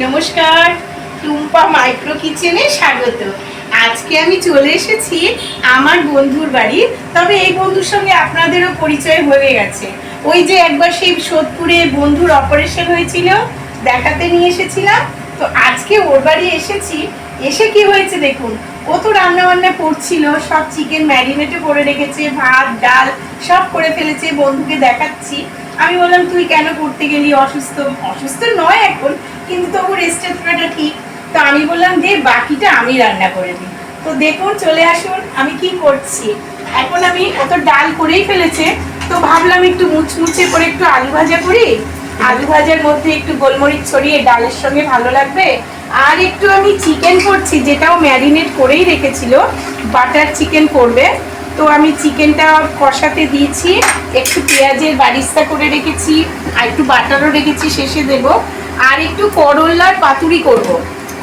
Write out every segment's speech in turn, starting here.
নমস্কার, টুম্পা মাইক্রো কিচেনে স্বাগত। আজকে আমি চলে এসেছি আমার বন্ধুর বাড়ি, তবে এই বন্ধুর সঙ্গে আপনাদেরও পরিচয় হয়ে গেছে। ওই যে একবার সেই সোদপুরে বন্ধুর অপারেশন হয়েছিল, দেখাতে নিয়ে এসেছিলাম। তো আজকে ওর বাড়ি এসেছি, এসে কি হয়েছে দেখুন, ও তো রান্না বান্না করছিল, সব চিকেন ম্যারিনেটে করে রেখেছে, ভাত, ডাল, সব করে ফেলেছে, বন্ধুকে দেখাচ্ছি। আমি বললাম, তুই কেন করতে গেলি? অসুস্থ? অসুস্থ নয় এখন কিন্তু তবু রেস্টে থাকাটা ঠিক। তো আমি বললাম যে বাকিটা আমি রান্না করে দিই। তো দেখুন, চলে আসুন, আমি কি করছি? এখন আমি অত ডাল করেই ফেলেছে, তো ভাবলাম একটু মুচমুচে করে একটু আলু ভাজা করি। আলু ভাজার মধ্যে একটু গোলমরিচ ছড়িয়ে ডালের সঙ্গে ভালো লাগবে। আর একটু আমি চিকেন করছি, যেটাও ম্যারিনেট করেই রেখেছিল। বাটার চিকেন করবে। তো আমি চিকেনটা কষাতে দিয়েছি, একটু পেঁয়াজের বারিস্তা করে রেখেছি, আর একটু বাটারও রেখেছি, শেষে দেব। আর একটু করলার পাতুরি করব।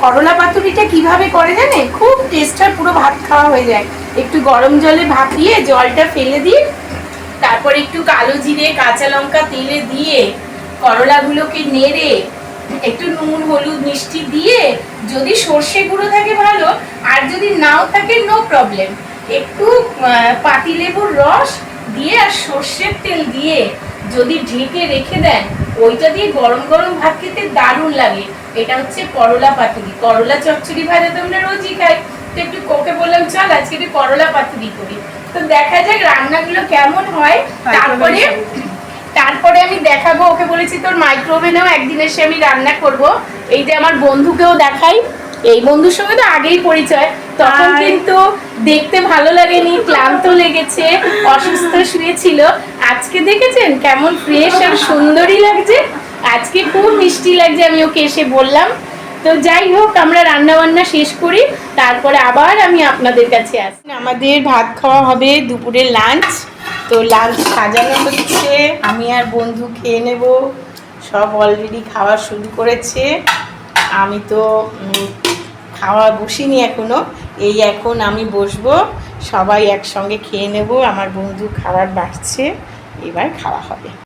করলা পাতুরিটা কীভাবে করে জানে খুব টেস্ট হয়, পুরো ভাত খাওয়া হয়ে যায়। একটু গরম জলে ভাপিয়ে জলটা ফেলে দিই। তারপর একটু কালো জিরে, কাঁচা লঙ্কা তেলে দিয়ে করলাগুলোকে নেড়ে একটু নুন, হলুদ, মিষ্টি দিয়ে যদি সর্ষে গুঁড়ো থাকে ভালো, আর যদি নাও থাকে নো প্রবলেম একটু আহ, পাতিলেবুর রস দিয়ে আর সর্ষের তেল দিয়ে যদি ঢেকে রেখে দেন ওইটা দিয়ে গরম গরম ভাত খেতে দারুণ লাগে। এটা হচ্ছে করলা পাতুরি। করলা চচ্চড়ি ভাজা তো আমরা রোজই খাই। তো একটু কোকে বললাম চল আজকে একটু করলা পাতুরি করি। তো দেখা যাক রান্নাগুলো কেমন হয়। তারপরে তারপরে আমি দেখাবো। ওকে বলেছি তোর মাইক্রোওভেনেও একদিন এসে আমি রান্না করব। এই যে আমার বন্ধুকেও দেখাই। এই বন্ধুর সঙ্গে তো আগেই পরিচয় তখন. কিন্তু দেখতে ভালো লাগেনি ক্লান্ত লেগেছে অসুস্থ শুয়েছিল। আজকে দেখেছেন কেমন ফ্রেশ আর সুন্দরী লাগছে। আজকে খুব মিষ্টি লাগছে আমি ওকে এসে বললাম। তো যাই হোক আমরা রান্না বান্না শেষ করি তারপরে আবার আমি আপনাদের কাছে আসি। আমাদের ভাত খাওয়া হবে দুপুরের লাঞ্চ। তো লাঞ্চ সাজানো হচ্ছে আমি আর বন্ধু খেয়ে নেব। সব অলরেডি খাওয়া শুরু করেছে। আমি তো খাওয়া বসিনি এখনও। এই এখন আমি বসবো, সবাই একসঙ্গে খেয়ে নেব, আমার বন্ধু খাবার বাড়ছে, এবার খাওয়া হবে।